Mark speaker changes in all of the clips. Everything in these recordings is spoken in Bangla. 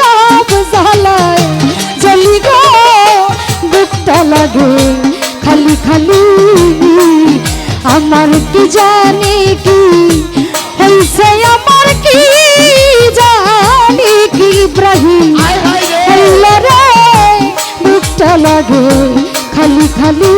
Speaker 1: তাপ জ্বালায় জ্বলি গো বুকটা লাগে খালি খালি আমার কি জানি কি হইছে আমার কি জানি কি ইব্রাহিম? রে। বুকটা লাগে খালি খালি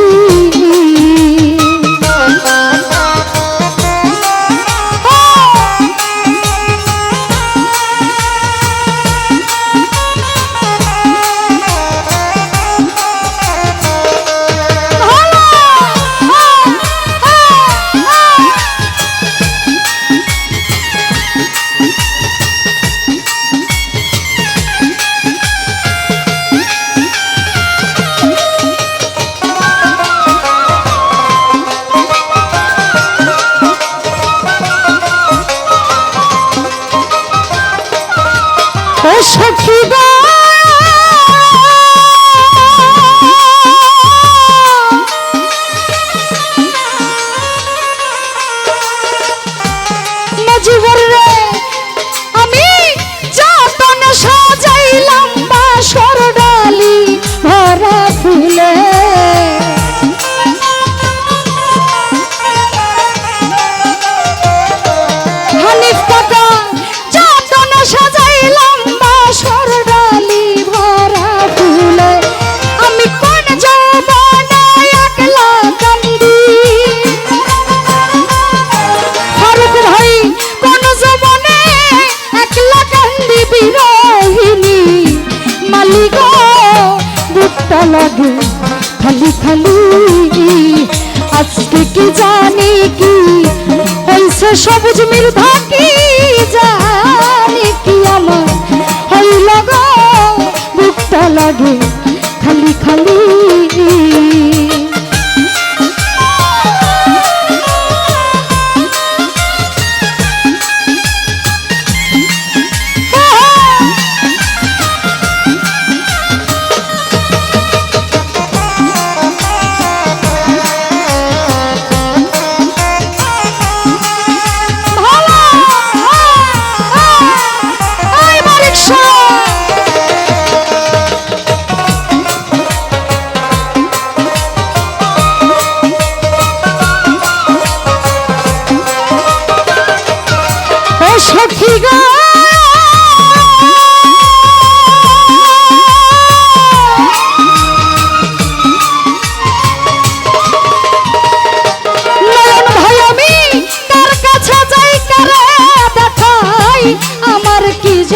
Speaker 1: সবুজ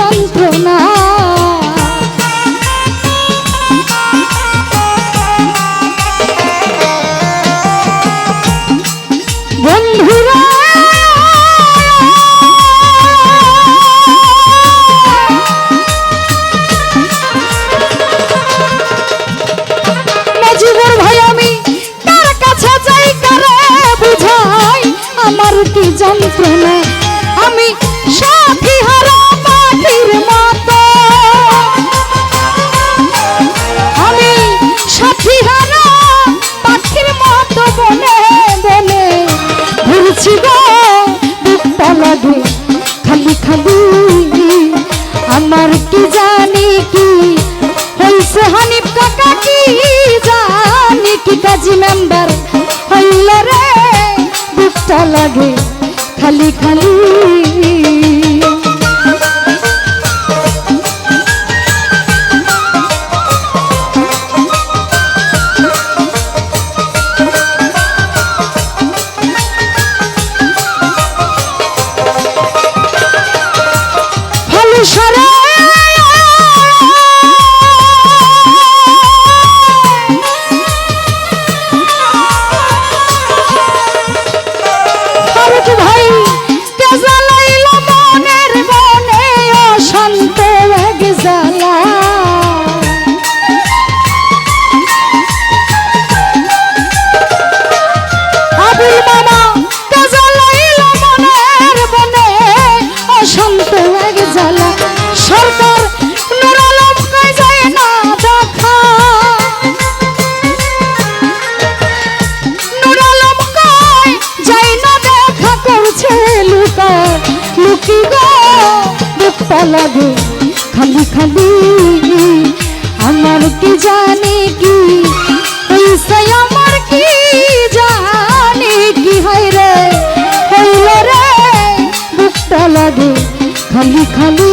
Speaker 1: যন্ত্রণা लगे खाली खाली। দুঃখী গো দুঃখটা লাগে। খালি খালি আমার কি জানে কি? পয়সা আমার কি জানে কি হয় রে? হইল রে লাগে। খালি খালি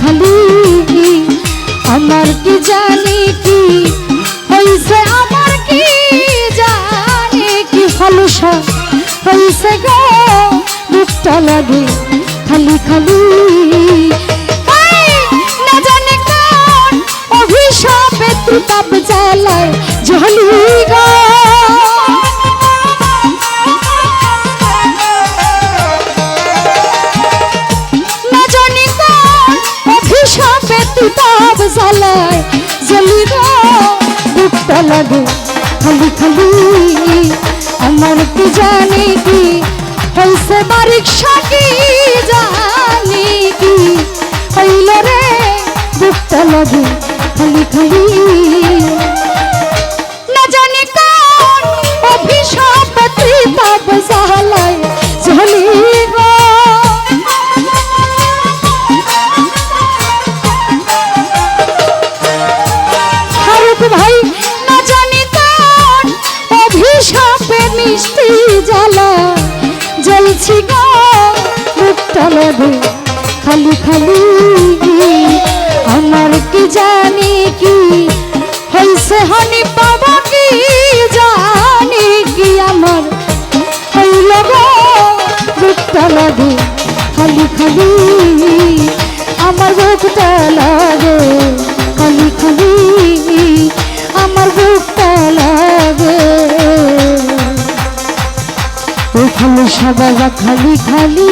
Speaker 1: খালি আমার কি জানি কি? হইছে আমার কি জানি কি? ভালোসা হইছে গো রূপটা লাগে খালি খালি। না জানি কোন জ্বালায় জ্বলি গো। রূপটা লাগে, খালি খালি। আমার কি জানি কি? হইছে বারিক সাকি জানি কি? হইল রে দুঃখটা লাগে, খালি খালি। লাগে খালি খালি আমার কি জানি কি? হইছে হানি পাবা কি? জানি কি আমার? হইল মুখটা লাগে। খালি খালি আমার বুকটা লাগে। খালি খালি আমার বুকটা বাবা খালি খালি।